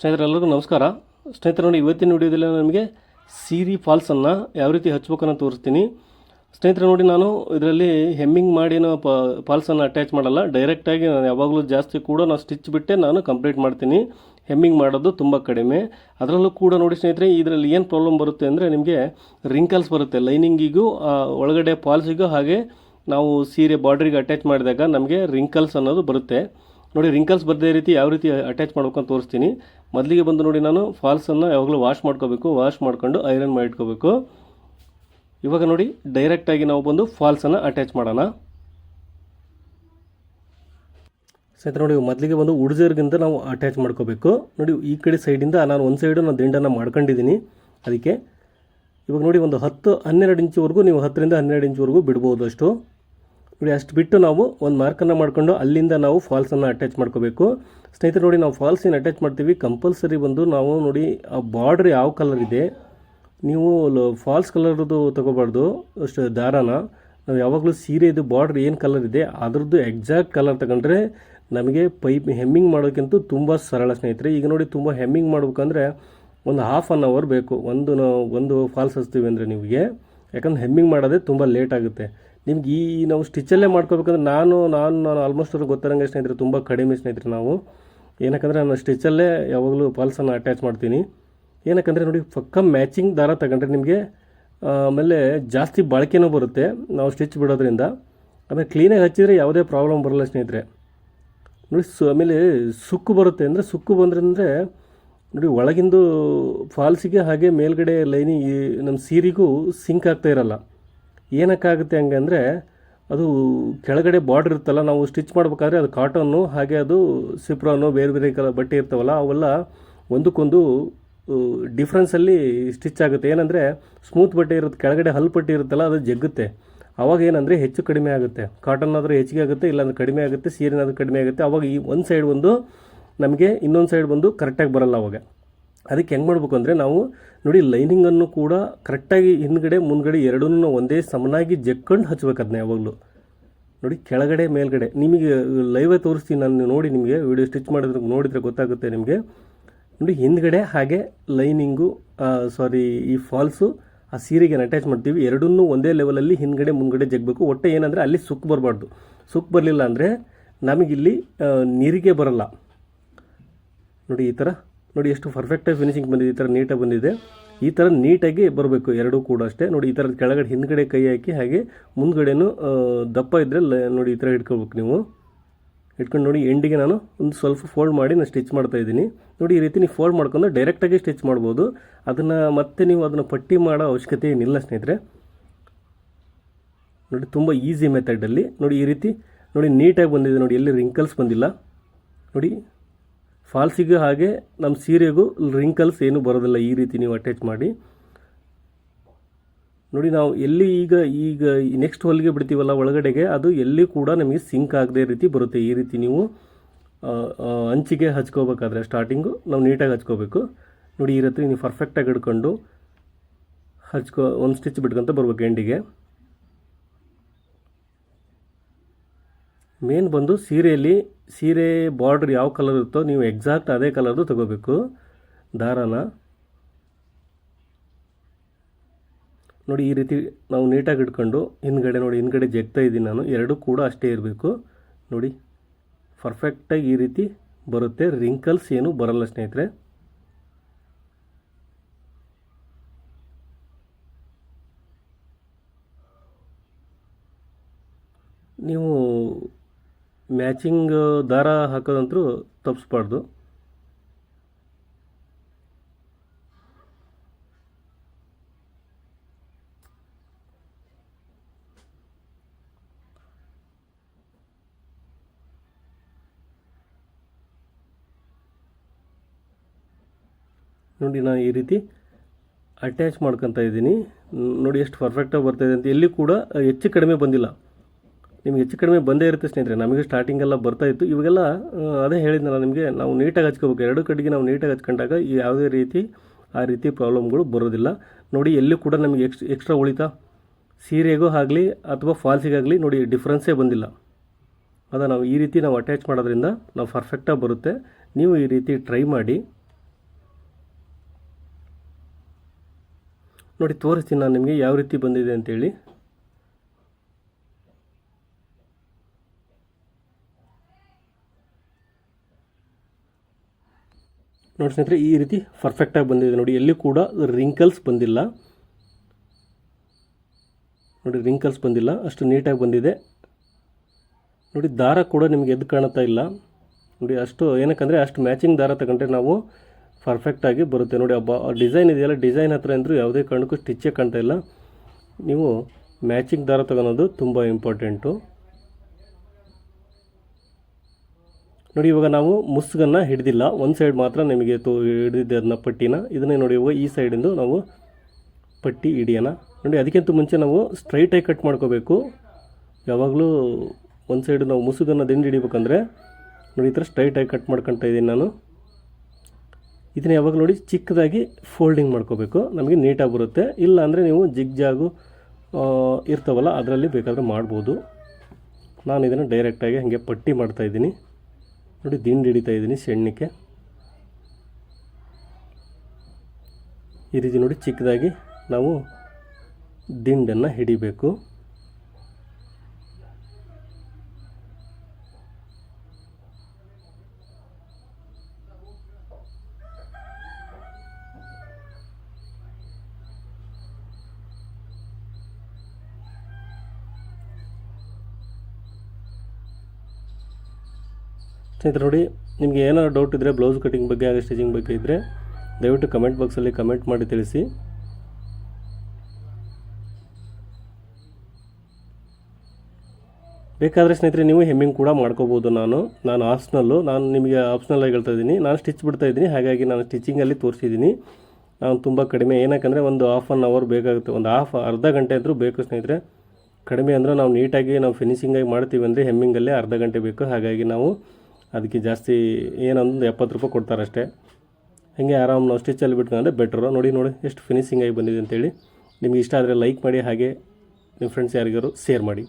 ಸ್ನೇಹಿತರೆಲ್ಲರಿಗೂ ನಮಸ್ಕಾರ. ಸ್ನೇಹಿತರು ನೋಡಿ, ಇವತ್ತಿನ ವಿಡಿಯೋದಲ್ಲಿ ನಿಮಗೆ ಸೀರಿ ಫಾಲ್ಸನ್ನು ಯಾವ ರೀತಿ ಹಚ್ಬೇಕನ್ನು ತೋರಿಸ್ತೀನಿ. ಸ್ನೇಹಿತರೆ ನೋಡಿ, ನಾನು ಇದರಲ್ಲಿ ಹೆಮ್ಮಿಂಗ್ ಮಾಡಿ ನಾವು ಪ ಫಾಲ್ಸನ್ನು ಅಟ್ಯಾಚ್ ಮಾಡಲ್ಲ. ಡೈರೆಕ್ಟಾಗಿ ನಾನು ಯಾವಾಗಲೂ ಜಾಸ್ತಿ ಕೂಡ ನಾನು ಸ್ಟಿಚ್ ಬಿಟ್ಟೆ ನಾನು ಕಂಪ್ಲೀಟ್ ಮಾಡ್ತೀನಿ. ಹೆಮ್ಮಿಂಗ್ ಮಾಡೋದು ತುಂಬ ಕಡಿಮೆ. ಅದರಲ್ಲೂ ಕೂಡ ನೋಡಿ ಸ್ನೇಹಿತರೆ, ಇದರಲ್ಲಿ ಏನು ಪ್ರಾಬ್ಲಮ್ ಬರುತ್ತೆ ಅಂದರೆ ನಿಮಗೆ ರಿಂಕಲ್ಸ್ ಬರುತ್ತೆ. ಲೈನಿಂಗಿಗೂ ಒಳಗಡೆ ಫಾಲ್ಸಿಗೂ ಹಾಗೆ ನಾವು ಸೀರೆ ಬಾರ್ಡ್ರಿಗೆ ಅಟ್ಯಾಚ್ ಮಾಡಿದಾಗ ನಮಗೆ ರಿಂಕಲ್ಸ್ ಅನ್ನೋದು ಬರುತ್ತೆ. ನೋಡಿ ರಿಂಕಲ್ಸ್ ಬರದೇ ರೀತಿ ಯಾವ ರೀತಿ ಅಟ್ಯಾಚ್ ಮಾಡ್ಬೇಕಂತ ತೋರಿಸ್ತೀನಿ. ಮೊದಲಿಗೆ ಬಂದು ನೋಡಿ ನಾನು ಫಾಲ್ಸನ್ನು ಯಾವಾಗಲೂ ವಾಶ್ ಮಾಡ್ಕೋಬೇಕು, ವಾಶ್ ಮಾಡ್ಕೊಂಡು ಐರನ್ ಮಾಡಿಟ್ಕೋಬೇಕು ಇವಾಗ ನೋಡಿ ಡೈರೆಕ್ಟಾಗಿ ನಾವು ಬಂದು ಫಾಲ್ಸನ್ನು ಅಟ್ಯಾಚ್ ಮಾಡೋಣ. ಸೈತ ನೋಡಿ ಮೊದಲಿಗೆ ಬಂದು ಉಡ್ಜರ್ಗಿಂತ ನಾವು ಅಟ್ಯಾಚ್ ಮಾಡ್ಕೋಬೇಕು. ನೋಡಿ ಈ ಕಡೆ ಸೈಡಿಂದ ನಾನು ಒಂದು ಸೈಡು ನಾನು ದಿಂಡನ್ನು ಮಾಡ್ಕೊಂಡಿದ್ದೀನಿ ಅದಕ್ಕೆ ಇವಾಗ ನೋಡಿ ಒಂದು ಹತ್ತು ಹನ್ನೆರಡು ಇಂಚುವರೆಗೂ ನೀವು ಹತ್ತರಿಂದ ಹನ್ನೆರಡು ಇಂಚುವರೆಗೂ ಬಿಡ್ಬೋದು ಅಷ್ಟು. ನೋಡಿ, ಅಷ್ಟು ಬಿಟ್ಟು ನಾವು ಒಂದು ಮಾರ್ಕನ್ನು ಮಾಡಿಕೊಂಡು ಅಲ್ಲಿಂದ ನಾವು ಫಾಲ್ಸನ್ನು ಅಟ್ಯಾಚ್ ಮಾಡ್ಕೋಬೇಕು. ಸ್ನೇಹಿತರು, ನೋಡಿ, ನಾವು ಫಾಲ್ಸ್ ಏನು ಅಟ್ಯಾಚ್ ಮಾಡ್ತೀವಿ? ಕಂಪಲ್ಸರಿ ಬಂದು ನಾವು ನೋಡಿ, ಆ ಬಾರ್ಡ್ರ್ ಯಾವ ಕಲರ್ ಇದೆ? ನೀವು ಫಾಲ್ಸ್ ಕಲರ್ದು ತೊಗೋಬಾರ್ದು, ಅಷ್ಟು ದಾರಾನ. ನಾವು ಯಾವಾಗಲೂ ಸೀರೆದು ಬಾರ್ಡ್ರ್ ಏನು ಕಲರ್ ಇದೆ, ಅದರದ್ದು ಎಕ್ಸಾಕ್ಟ್ ಕಲರ್ ತಗೊಂಡ್ರೆ ನಮಗೆ ಪೈಪ್ ಹೆಮ್ಮಿಂಗ್ ಮಾಡೋಕ್ಕಿಂತ ತುಂಬ ಸರಳ ಸ್ನೇಹಿತರೆ. ಈಗ ನೋಡಿ, ತುಂಬ ಹೆಮ್ಮಿಂಗ್ ಮಾಡಬೇಕಂದ್ರೆ ಒಂದು ಹಾಫ್ ಆನ್ ಅವರ್ ಬೇಕು. ಒಂದು ಒಂದು ಫಾಲ್ಸ್ ಹಚ್ತೀವಿ ಅಂದರೆ ನಿಮಗೆ. ಯಾಕಂದ್ರೆ ಹೆಮ್ಮಿಂಗ್ ಮಾಡೋದೇ ತುಂಬ ಲೇಟ್ ಆಗುತ್ತೆ. ನಿಮ್ಗೆ ಈ ನಾವು ಸ್ಟಿಚ್ಚಲ್ಲೇ ಮಾಡ್ಕೋಬೇಕಂದ್ರೆ ನಾನು ನಾನು ನಾನು ಆಲ್ಮೋಸ್ಟ್ ಅವ್ರಿಗೆ ಗೊತ್ತಿರಂಗೆ ಸ್ನೇಹಿತರೆ, ತುಂಬ ಕಡಿಮೆ ಸ್ನೇಹಿತರೆ ನಾವು. ಏನಕ್ಕಂದರೆ ನಾನು ಸ್ಟಿಚ್ಚಲ್ಲೇ ಯಾವಾಗಲೂ ಫಾಲ್ಸನ್ನು ಅಟ್ಯಾಚ್ ಮಾಡ್ತೀನಿ. ಏನಕ್ಕಂದರೆ ನೋಡಿ, ಪಕ್ಕ ಮ್ಯಾಚಿಂಗ್ ದಾರ ತಗೊಂಡ್ರೆ ನಿಮಗೆ ಆಮೇಲೆ ಜಾಸ್ತಿ ಬಾಳಿಕೆನೂ ಬರುತ್ತೆ ನಾವು ಸ್ಟಿಚ್ ಬಿಡೋದ್ರಿಂದ. ಆಮೇಲೆ ಕ್ಲೀನಾಗಿ ಹಚ್ಚಿದರೆ ಯಾವುದೇ ಪ್ರಾಬ್ಲಮ್ ಬರಲ್ಲ ಸ್ನೇಹಿತರೆ. ನೋಡಿ, ಸು, ಆಮೇಲೆ ಸುಕ್ಕು ಬರುತ್ತೆ ಅಂದರೆ, ಸುಕ್ಕು ಬಂದ್ರೆ ಅಂದರೆ ನೋಡಿ, ಒಳಗಿಂದು ಫಾಲ್ಸಿಗೆ ಹಾಗೆ ಮೇಲ್ಗಡೆ ಲೈನಿಂಗ್ ನಮ್ಮ ಸೀರಿಗೂ ಸಿಂಕ್ ಆಗ್ತಾ ಇರಲ್ಲ. ಏನಕ್ಕಾಗುತ್ತೆ ಹಂಗೆ ಅಂದರೆ ಅದು ಕೆಳಗಡೆ ಬಾರ್ಡ್ರ್ ಇರುತ್ತಲ್ಲ, ನಾವು ಸ್ಟಿಚ್ ಮಾಡ್ಬೇಕಾದ್ರೆ ಅದು ಕಾಟನ್ನು ಹಾಗೆ ಅದು ಸಿಪ್ರಾನು ಬೇರೆ ಬೇರೆ ಕಲರ್ ಬಟ್ಟೆ ಇರ್ತಾವಲ್ಲ, ಅವೆಲ್ಲ ಒಂದಕ್ಕೊಂದು ಡಿಫ್ರೆನ್ಸಲ್ಲಿ ಸ್ಟಿಚ್ ಆಗುತ್ತೆ. ಏನಂದರೆ ಸ್ಮೂತ್ ಬಟ್ಟೆ ಇರುತ್ತೆ, ಕೆಳಗಡೆ ಹಲ್ ಪಟ್ಟಿ ಇರುತ್ತಲ್ಲ, ಅದು ಜಗ್ಗುತ್ತೆ. ಅವಾಗ ಏನಂದರೆ ಹೆಚ್ಚು ಕಡಿಮೆ ಆಗುತ್ತೆ. ಕಾಟನ್ ಆದರೆ ಹೆಚ್ಚಿಗೆ ಆಗುತ್ತೆ, ಇಲ್ಲಾಂದ್ರೆ ಕಡಿಮೆ ಆಗುತ್ತೆ, ಸೀರೆನಾದ್ರೂ ಕಡಿಮೆ ಆಗುತ್ತೆ. ಅವಾಗ ಈ ಒಂದು ಸೈಡ್ ಒಂದು ನಮಗೆ ಇನ್ನೊಂದು ಸೈಡ್ ಬಂದು ಕರೆಕ್ಟಾಗಿ ಬರಲ್ಲ ಅವಾಗ. ಅದಕ್ಕೆ ಹೆಂಗೆ ಮಾಡಬೇಕು ಅಂದರೆ ನಾವು ನೋಡಿ ಲೈನಿಂಗನ್ನು ಕೂಡ ಕರೆಕ್ಟಾಗಿ ಹಿಂದ್ಗಡೆ, ಮುಂದ್ಗಡೆ ಎರಡನ್ನೂ ಒಂದೇ ಸಮನಾಗಿ ಜಕ್ಕೊಂಡು ಹಚ್ಬೇಕು ಅದನ್ನ ಯಾವಾಗಲೂ. ನೋಡಿ ಕೆಳಗಡೆ, ಮೇಲ್ಗಡೆ. ನಿಮಗೆ ಲೈವೇ ತೋರಿಸ್ತೀನಿ ನಾನು ನೋಡಿ ನಿಮಗೆ ವಿಡಿಯೋ ಸ್ಟಿಚ್ ಮಾಡಿದ್ರೆ ನೋಡಿದರೆ ಗೊತ್ತಾಗುತ್ತೆ ನಿಮಗೆ. ನೋಡಿ ಹಿಂದ್ಗಡೆ ಹಾಗೆ ಲೈನಿಂಗು ಸಾರಿ ಈ ಫಾಲ್ಸು ಆ ಸೀರೆಗೆ ಅಟ್ಯಾಚ್ ಮಾಡ್ತೀವಿ. ಎರಡನ್ನೂ ಒಂದೇ ಲೆವೆಲಲ್ಲಿ ಹಿಂದ್ಗಡೆ, ಮುಂದ್ಗಡೆ ಜಗ್ಬೇಕು ಒಟ್ಟೆ ಏನಂದರೆ ಅಲ್ಲಿ ಸುಕ್ ಬರಬಾರ್ದು. ಸುಕ್ ಬರಲಿಲ್ಲ ಅಂದರೆ ನಮಗಿಲ್ಲಿ ನೀರಿಗೆ ಬರಲ್ಲ. ನೋಡಿ ಈ ಥರ ನೋಡಿ, ಎಷ್ಟು ಪರ್ಫೆಕ್ಟಾಗಿ ಫಿನಿಶಿಂಗ್ ಬಂದಿದೆ, ಈ ಥರ ನೀಟಾಗಿ ಬಂದಿದೆ. ಈ ಥರ ನೀಟಾಗಿ ಬರಬೇಕು, ಎರಡೂ ಕೂಡ ಅಷ್ಟೇ. ನೋಡಿ, ಈ ಥರ ಕೆಳಗಡೆ, ಹಿಂದ್ಗಡೆ ಕೈ ಹಾಕಿ, ಹಾಗೆ ಮುಂದ್ಗಡೆನೂ ದಪ್ಪ ಇದ್ದರೆ ನೋಡಿ, ಈ ಥರ ಇಟ್ಕೋಬೇಕು ನೀವು. ಇಟ್ಕೊಂಡು ನೋಡಿ ಎಂಡಿಗೆ ನಾನು ಒಂದು ಸ್ವಲ್ಪ ಫೋಲ್ಡ್ ಮಾಡಿ ನಾನು ಸ್ಟಿಚ್ ಮಾಡ್ತಾ ಇದ್ದೀನಿ. ನೋಡಿ, ಈ ರೀತಿ ನೀವು ಫೋಲ್ಡ್ ಮಾಡ್ಕೊಂಡು ಡೈರೆಕ್ಟಾಗಿ ಸ್ಟಿಚ್ ಮಾಡ್ಬೋದು. ಅದನ್ನು ಮತ್ತೆ ನೀವು ಅದನ್ನು ಪಟ್ಟಿ ಮಾಡೋ ಅವಶ್ಯಕತೆ ಏನಿಲ್ಲ ಸ್ನೇಹಿತರೆ. ನೋಡಿ, ತುಂಬ ಈಸಿ ಮೆಥಡಲ್ಲಿ ನೋಡಿ, ಈ ರೀತಿ, ನೋಡಿ ನೀಟಾಗಿ ಬಂದಿದೆ. ನೋಡಿ, ಎಲ್ಲಿ ರಿಂಕಲ್ಸ್ ಬಂದಿಲ್ಲ. ನೋಡಿ ಫಾಲ್ಸಿಗೂ ಹಾಗೆ ನಮ್ಮ ಸೀರೆಗೂ ರಿಂಕಲ್ಸ್ ಏನೂ ಬರೋದಿಲ್ಲ. ಈ ರೀತಿ ನೀವು ಅಟ್ಯಾಚ್ ಮಾಡಿ. ನೋಡಿ, ನಾವು ಎಲ್ಲಿ ಈಗ ಈಗ ನೆಕ್ಸ್ಟ್ ಹೊಲಿಗೆ ಬಿಡ್ತೀವಲ್ಲ, ಒಳಗಡೆಗೆ ಅದು ಎಲ್ಲಿ ಕೂಡ ನಮಗೆ ಸಿಂಕ್ ಆಗದೆ ರೀತಿ ಬರುತ್ತೆ. ಈ ರೀತಿ ನೀವು ಅಂಚಿಗೆ ಹಚ್ಕೋಬೇಕಾದ್ರೆ ಸ್ಟಾರ್ಟಿಂಗು ನಾವು ನೀಟಾಗಿ ಹಚ್ಕೋಬೇಕು. ನೋಡಿ, ಈ ರೀತಿ ನೀವು ಪರ್ಫೆಕ್ಟಾಗಿ ಹಿಡ್ಕೊಂಡು ಹಚ್ಕೋ, ಒಂದು ಸ್ಟಿಚ್ ಬಿಟ್ಕೊಂತ ಬರ್ಬೇಕು ಎಂಡಿಗೆ ಮೇನ್ ಬಂದು ಸೀರೆಯಲ್ಲಿ ಸೀರೆ ಬಾರ್ಡ್ರ್ ಯಾವ ಕಲರ್ ಇರುತ್ತೋ ನೀವು ಎಕ್ಸಾಕ್ಟ್ ಅದೇ ಕಲರ್ದು ತಗೋಬೇಕು. ದಾರಾನ. ನೋಡಿ, ಈ ರೀತಿ ನಾವು ನೀಟಾಗಿ ಇಟ್ಕೊಂಡು ಹಿಂದ್ಗಡೆ ನೋಡಿ, ಹಿಂದ್ಗಡೆ ಜಗ್ತಾ ಇದ್ದೀನಿ ನಾನು. ಎರಡೂ ಕೂಡ ಅಷ್ಟೇ ಇರಬೇಕು. ನೋಡಿ ಪರ್ಫೆಕ್ಟಾಗಿ ಈ ರೀತಿ ಬರುತ್ತೆ. ರಿಂಕಲ್ಸ್ ಏನು ಬರಲ್ಲ ಸ್ನೇಹಿತರೆ. ನೀವು ಮ್ಯಾಚಿಂಗ್ ದಾರ ಹಾಕೋದಂತರೂ ತಪ್ಪಿಸ್ಬಾರ್ದು ನೋಡಿ ನಾನು ಈ ರೀತಿ ಅಟ್ಯಾಚ್ ಮಾಡ್ಕೊತಾ ಇದ್ದೀನಿ. ನೋಡಿ ಎಷ್ಟು ಪರ್ಫೆಕ್ಟಾಗಿ ಬರ್ತಾಯಿದೆ ಅಂತ. ಎಲ್ಲಿ ಕೂಡ ಹೆಚ್ಚು ಕಡಿಮೆ ಬಂದಿಲ್ಲ. ನಿಮ್ಗೆ ಹೆಚ್ಚು ಕಡಿಮೆ ಬಂದೇ ಇರುತ್ತೆ ಸ್ನೇಹಿತರೆ. ನಮಗೆ ಸ್ಟಾರ್ಟಿಂಗೆಲ್ಲ ಬರ್ತಾ ಇತ್ತು. ಇವಾಗೆಲ್ಲ ಅದೇ ಹೇಳಿದ್ನಲ್ಲ ನಿಮಗೆ, ನಾವು ನೀಟಾಗಿ ಹಚ್ಕೋಬೇಕು. ಎರಡು ಕಡೆಗೆ ನಾವು ನೀಟಾಗಿ ಹಚ್ಕೊಂಡಾಗ ಯಾವುದೇ ರೀತಿ ಆ ರೀತಿ ಪ್ರಾಬ್ಲಮ್ಗಳು ಬರೋದಿಲ್ಲ. ನೋಡಿ, ಎಲ್ಲೂ ಕೂಡ ನಮಗೆ ಎಕ್ಸ್ ಎಕ್ಸ್ಟ್ರಾ ಉಳಿತಾ? ಸೀರೆಗೂ ಆಗಲಿ ಅಥವಾ ಫಾಲ್ಸಿಗಾಗಲಿ ನೋಡಿ ಡಿಫ್ರೆನ್ಸೇ ಬಂದಿಲ್ಲ. ಅದ ನಾವು ಈ ರೀತಿ ನಾವು ಅಟ್ಯಾಚ್ ಮಾಡೋದ್ರಿಂದ ನಾವು ಪರ್ಫೆಕ್ಟಾಗಿ ಬರುತ್ತೆ. ನೀವು ಈ ರೀತಿ ಟ್ರೈ ಮಾಡಿ. ನೋಡಿ, ತೋರಿಸ್ತೀನಿ ನಾನು ನಿಮಗೆ ಯಾವ ರೀತಿ ಬಂದಿದೆ ಅಂತೇಳಿ. ನೋಡಿ ಸ್ನೇಹಿತರೆ, ಈ ರೀತಿ ಪರ್ಫೆಕ್ಟಾಗಿ ಬಂದಿದೆ. ನೋಡಿ, ಎಲ್ಲಿ ಕೂಡ ರಿಂಕಲ್ಸ್ ಬಂದಿಲ್ಲ. ನೋಡಿ ರಿಂಕಲ್ಸ್ ಬಂದಿಲ್ಲ. ಅಷ್ಟು ನೀಟಾಗಿ ಬಂದಿದೆ. ನೋಡಿ, ದಾರ ಕೂಡ ನಿಮಗೆ ಎದ್ದು ಕಾಣ್ತಾ ಇಲ್ಲ. ನೋಡಿ, ಅಷ್ಟು ಏನಕ್ಕಂದರೆ, ಅಷ್ಟು ಮ್ಯಾಚಿಂಗ್ ದಾರ ತಗೊಂಡ್ರೆ ನಾವು ಪರ್ಫೆಕ್ಟಾಗಿ ಬರುತ್ತೆ. ನೋಡಿ ಹಬ್ಬ ಡಿಸೈನ್ ಇದೆಯಲ್ಲ ಡಿಸೈನ್ ಹತ್ರ ಅಂದರೂ ಯಾವುದೇ ಕಾರಣಕ್ಕೂ ಸ್ಟಿಚ್ಚೇ ಕಾಣ್ತಾ ಇಲ್ಲ. ನೀವು ಮ್ಯಾಚಿಂಗ್ ದಾರ ತಗೊಳೋದು ತುಂಬ ಇಂಪಾರ್ಟೆಂಟು ನೋಡಿ ಇವಾಗ ನಾವು ಮುಸ್ಗನ್ನು ಹಿಡಿದಿಲ್ಲ. ಒಂದು ಸೈಡ್ ಮಾತ್ರ ನಿಮಗೆ ತೋ ಹಿಡಿದಿದ್ದೆ ಅದನ್ನ ಪಟ್ಟಿನ. ಇದನ್ನೇ ನೋಡಿ ಇವಾಗ ಈ ಸೈಡಿಂದು ನಾವು ಪಟ್ಟಿ ಹಿಡಿಯೋಣ. ನೋಡಿ ಅದಕ್ಕಿಂತ ಮುಂಚೆ ನಾವು ಸ್ಟ್ರೈಟಾಗಿ ಕಟ್ ಮಾಡ್ಕೋಬೇಕು. ಯಾವಾಗಲೂ ಒಂದು ಸೈಡು ನಾವು ಮುಸುಗನ್ನು ದಿಂಡು ಹಿಡಿಬೇಕಂದ್ರೆ ನೋಡಿ ಈ ಥರ ಸ್ಟ್ರೈಟಾಗಿ ಕಟ್ ಮಾಡ್ಕೊತಾ ಇದ್ದೀನಿ ನಾನು. ಇದನ್ನ ಯಾವಾಗ ನೋಡಿ ಚಿಕ್ಕದಾಗಿ ಫೋಲ್ಡಿಂಗ್ ಮಾಡ್ಕೋಬೇಕು. ನಮಗೆ ನೀಟಾಗಿ ಬರುತ್ತೆ. ಇಲ್ಲ ಅಂದರೆ ನೀವು ಜಿಗ್ ಜಾಗು ಆ, ಇರ್ತಾವಲ್ಲ ಅದರಲ್ಲಿ ಬೇಕಾದರೆ ಮಾಡ್ಬೋದು. ನಾನು ಇದನ್ನು ಡೈರೆಕ್ಟಾಗಿ ಹಾಗೆ ಪಟ್ಟಿ ಮಾಡ್ತಾಯಿದ್ದೀನಿ ನೋಡಿ ದಿಂಡು ಹಿಡಿತಾ ಇದ್ದೀನಿ ಸೆಣ್ಣಕ್ಕೆ ಈ ರೀತಿ ನೋಡಿ ಚಿಕ್ಕದಾಗಿ ನಾವು ದಿಂಡನ್ನು ಹಿಡಿಬೇಕು. ಸ್ನೇಹಿತರೆ, ನೋಡಿ, ನಿಮಗೆ ಏನಾದ್ರು ಡೌಟ್ ಇದ್ದರೆ ಬ್ಲೌಸ್ ಕಟಿಂಗ್ ಬಗ್ಗೆ ಹಾಗೆ ಸ್ಟಿಚಿಂಗ್ ಬಗ್ಗೆ ಇದ್ದರೆ ದಯವಿಟ್ಟು ಕಮೆಂಟ್ ಬಾಕ್ಸಲ್ಲಿ ಕಮೆಂಟ್ ಮಾಡಿ ತಿಳಿಸಿ. ಬೇಕಾದರೆ ಸ್ನೇಹಿತರೆ, ನೀವು ಹೆಮ್ಮಿಂಗ್ ಕೂಡ ಮಾಡ್ಕೋಬೋದು ನಾನು. ನಾನು ಆಪ್ಷನಲ್ಲು ನಾನು ನಿಮಗೆ ಆಪ್ಷನಲ್ಲಾಗಿ ಹೇಳ್ತಾ ಇದ್ದೀನಿ. ನಾನು ಸ್ಟಿಚ್ ಬಿಡ್ತಾ ಇದ್ದೀನಿ, ಹಾಗಾಗಿ ನಾನು ಸ್ಟಿಚಿಂಗಲ್ಲಿ ತೋರಿಸಿದ್ದೀನಿ. ನಾನು ತುಂಬ ಕಡಿಮೆ, ಏನಕ್ಕಂದರೆ ಒಂದು ಹಾಫ್ ಆನ್ ಅವರ್ ಬೇಕಾಗುತ್ತೆ, ಒಂದು ಹಾಫ್ ಅರ್ಧ ಗಂಟೆ ಆದರೂ ಬೇಕು ಸ್ನೇಹಿತರೆ. ಕಡಿಮೆ ಅಂದರೆ ನಾವು ನೀಟಾಗಿ ನಾವು ಫಿನಿಶಿಂಗಾಗಿ ಮಾಡ್ತೀವಿ ಅಂದರೆ ಹೆಮ್ಮಿಂಗಲ್ಲೇ ಅರ್ಧ ಗಂಟೆ ಬೇಕು. ಹಾಗಾಗಿ ನಾವು ಅದಕ್ಕೆ ಜಾಸ್ತಿ ಏನೊಂದು ಎಪ್ಪತ್ತು ರೂಪಾಯಿ ಕೊಡ್ತಾರಷ್ಟೇ. ಹಾಗೆ ಆರಾಮ್ ನಾವು ಸ್ಟಿಚಲ್ಲಿ ಬಿಟ್ಕೊಂಡ್ರೆ ಬೆಟ್ರು ನೋಡಿ ನೋಡಿ, ಎಷ್ಟು ಫಿನಿಶಿಂಗ್ ಆಗಿ ಬಂದಿದೆ ಅಂತೇಳಿ. ನಿಮ್ಗೆ ಇಷ್ಟ ಆದರೆ ಲೈಕ್ ಮಾಡಿ, ಹಾಗೆ ನಿಮ್ಮ ಫ್ರೆಂಡ್ಸ್ ಯಾರಿಗಾರು ಶೇರ್ ಮಾಡಿ.